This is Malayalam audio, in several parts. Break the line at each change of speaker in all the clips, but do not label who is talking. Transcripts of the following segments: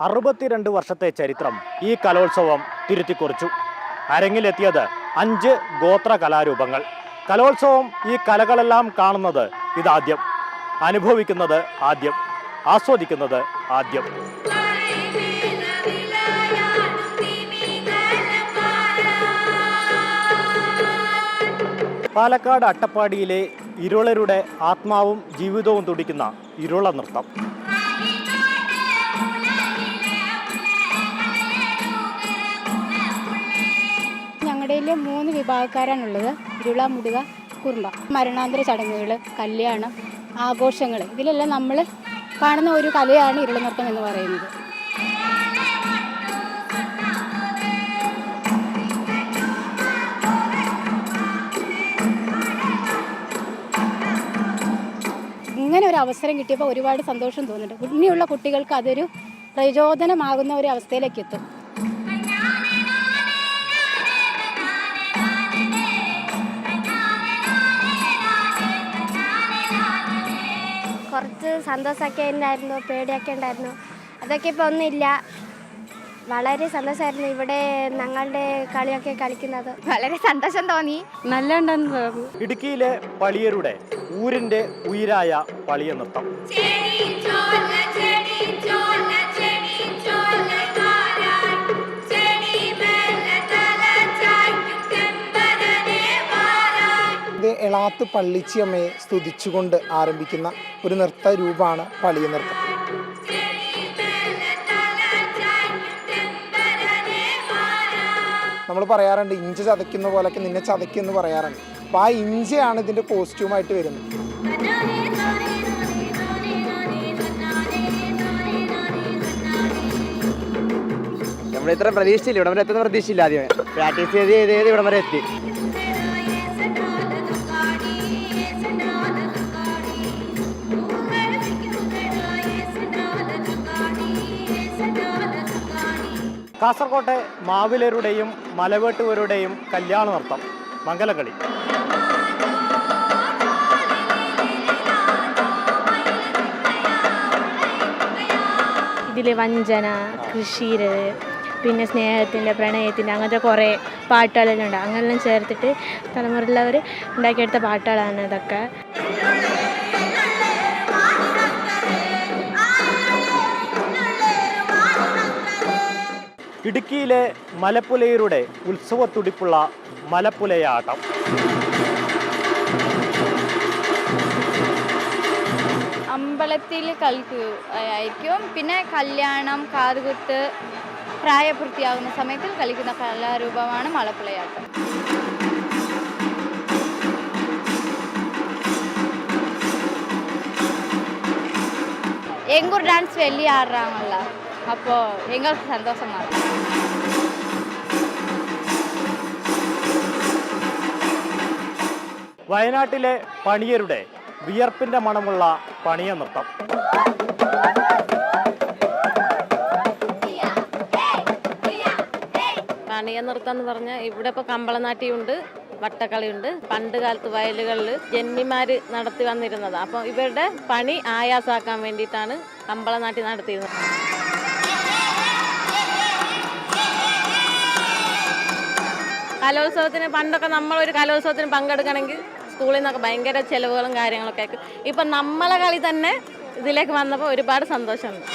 അറുപത്തിരണ്ട് വർഷത്തെ ചരിത്രം ഈ കലോത്സവം തിരുത്തിക്കുറിച്ചു. അരങ്ങിലെത്തിയത് അഞ്ച് ഗോത്ര കലാരൂപങ്ങൾ. കലോത്സവം ഈ കലകളെല്ലാം കാണുന്നത് ഇതാദ്യം. അനുഭവിക്കുന്നത് ആദ്യം. ആസ്വദിക്കുന്നത് ആദ്യം. പാലക്കാട് അട്ടപ്പാടിയിലെ ഇരുളരുടെ ആത്മാവും ജീവിതവും തുടിക്കുന്ന ഇരുള നൃത്തം.
കയ്യിൽ മൂന്ന് വിഭാഗക്കാരാണുള്ളത്. ഇരുള മുടുക കുറുമ്പ. മരണാന്തര ചടങ്ങുകൾ കല്യാണം ആഘോഷങ്ങൾ. ഇതിലെല്ലാം നമ്മൾ കാണുന്ന ഒരു കലയാണ് ഇരുള നൃത്തം എന്ന് പറയുന്നത്. ഇങ്ങനെ ഒരു അവസരം കിട്ടിയപ്പോൾ ഒരുപാട് സന്തോഷം തോന്നുന്നുണ്ട്. ഇനിയുള്ള കുട്ടികൾക്ക് അതൊരു പ്രചോദനമാകുന്ന ഒരു അവസ്ഥയിലേക്ക് എത്തും.
കുറച്ച് സന്തോഷമൊക്കെ ഉണ്ടായിരുന്നു പേടിയൊക്കെ ഉണ്ടായിരുന്നു. അതൊക്കെ ഇപ്പോൾ ഒന്നുമില്ല. വളരെ സന്തോഷമായിരുന്നു ഇവിടെ ഞങ്ങളുടെ കളിയൊക്കെ കളിക്കുന്നത്.
വളരെ സന്തോഷം തോന്നി.
നല്ല ഉണ്ടെന്ന്
ഇടുക്കിയിലെ പളിയരുടെ ഊരിന്റെ ഉയരായ പളിയ നൃത്തം.
ഇത് എളാത്ത് പള്ളിച്ചിയമ്മയെ സ്തുതിച്ചുകൊണ്ട് ആരംഭിക്കുന്ന ഒരു നൃത്ത രൂപമാണ് പളിയ നൃത്തം. നമ്മൾ പറയാറുണ്ട് ഇഞ്ചി ചതയ്ക്കുന്ന പോലൊക്കെ നിന്നെ ചതയ്ക്കുമെന്ന് പറയാറുണ്ട്. അപ്പോൾ ആ ഇഞ്ചിയാണ് ഇതിന്റെ കോസ്റ്റ്യൂമായിട്ട് വരുന്നത്.
നമ്മൾ ഇത്ര പ്രതീക്ഷിച്ചില്ല ഇവിടെ വരെ എത്തുന്ന പ്രതീക്ഷയില്ല ആദ്യമേ. പ്രാക്ടീസ് ചെയ്ത് ചെയ്ത് ഇവിടം വരെ എത്തി.
കാസർകോട്ടെ മാവിലരുടെയും മലവേട്ടുവരുടെയും കല്യാണ നൃത്തം മംഗലകളി.
ഇതിൽ വഞ്ചന കൃഷിര് പിന്നെ സ്നേഹത്തിന്റെ പ്രണയത്തിന്റെ അങ്ങനത്തെ കുറേ പാട്ടുകളെല്ലാം ഉണ്ട്. അങ്ങനെല്ലാം ചേർത്തിട്ട് തലമുറയിലുള്ളവർ ഉണ്ടാക്കിയെടുത്ത പാട്ടുകളാണ് ഇതൊക്കെ.
ഇടുക്കിയിലെ മലപ്പുലയരുടെ ഉത്സവത്തുടിപ്പുള്ള മലപ്പുലയാട്ടം
അമ്പലത്തിൽ കളിക്കൂ ആയിരിക്കും പിന്നെ കല്യാണം കാതുകുത്ത് പ്രായപൂർത്തിയാകുന്ന സമയത്തിൽ കളിക്കുന്ന കലാരൂപമാണ് മലപ്പുളയാട്ടം எங்கூர் டான்ஸ் வெளியே ஆடுறாங்கல்ல அப்போ எங்களுக்கு சந்தோஷமா இருக்கும்
വയനാട്ടിലെ പണിയരുടെ വിയർപ്പിന്റെ മണമുള്ള പണിയ നൃത്തം
പണിയ നൃത്തം എന്ന് പറഞ്ഞാൽ ഇവിടെ ഇപ്പോൾ കമ്പളനാട്ടിയുണ്ട് വട്ടക്കളിയുണ്ട് പണ്ട് കാലത്ത് വയലുകളിൽ ജന്മിമാർ നടത്തി വന്നിരുന്നത് അപ്പോൾ ഇവരുടെ പണി ആയാസാക്കാൻ വേണ്ടിയിട്ടാണ് കമ്പളനാട്ടി നടത്തിയിരുന്നത് കലോത്സവത്തിന് പണ്ടൊക്കെ നമ്മളൊരു കലോത്സവത്തിന് പങ്കെടുക്കണമെങ്കിൽ സ്കൂളിൽ നിന്നൊക്കെ ഭയങ്കര ചിലവുകളും കാര്യങ്ങളൊക്കെ ആയിരിക്കും. ഇപ്പം നമ്മളെ കളി തന്നെ ഇതിലേക്ക് വന്നപ്പോൾ ഒരുപാട് സന്തോഷമുണ്ട്.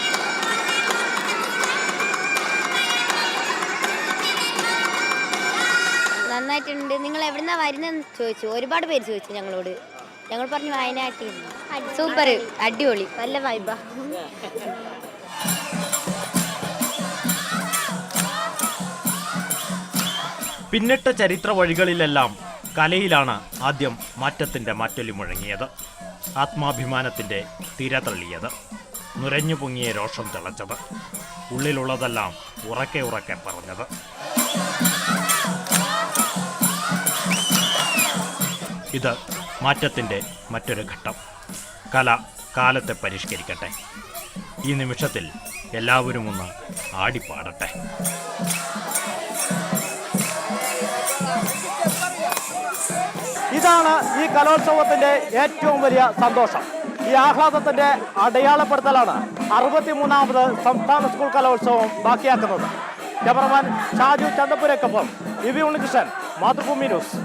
നന്നായിട്ടുണ്ട്. നിങ്ങൾ എവിടുന്നാ വരുന്നതെന്ന് ചോദിച്ചു. ഒരുപാട് പേര് ചോദിച്ചു ഞങ്ങളോട്. ഞങ്ങൾ പറഞ്ഞു വയനാട്ടിൽ സൂപ്പർ. അടിപൊളി. നല്ല വൈബ
പിന്നിട്ട ചരിത്ര വഴികളിലെല്ലാം കലയിലാണ് ആദ്യം മാറ്റത്തിന്റെ മാറ്റൊലി മുഴങ്ങിയത്. ആത്മാഭിമാനത്തിന്റെ തിര തള്ളിയത്. നുരഞ്ഞു പൊങ്ങിയ രോഷം തിളച്ചത്. ഉള്ളിലുള്ളതെല്ലാം ഉറക്കെ ഉറക്കെ പറഞ്ഞത്. ഇത് മാറ്റത്തിന്റെ മറ്റൊരു ഘട്ടം. കല കാലത്തെ പരിഷ്കരിക്കട്ടെ. ഈ നിമിഷത്തിൽ എല്ലാവരും ഒന്ന് ആടിപ്പാടട്ടെ. ഇതാണ് ഈ കലോത്സവത്തിന്റെ ഏറ്റവും വലിയ സന്തോഷം. ഈ ആഹ്ലാദത്തിന്റെ അടയാളപ്പെടുത്തലാണ് അറുപത്തിമൂന്നാമത് സംസ്ഥാന സ്കൂൾ കലോത്സവം ബാക്കിയാക്കുന്നത്. ക്യാമറമാൻ ഷാജു ചന്തപുരക്കൊപ്പം ഇവി ഉണ്ണികൃഷ്ണൻ മാതൃഭൂമി ന്യൂസ്.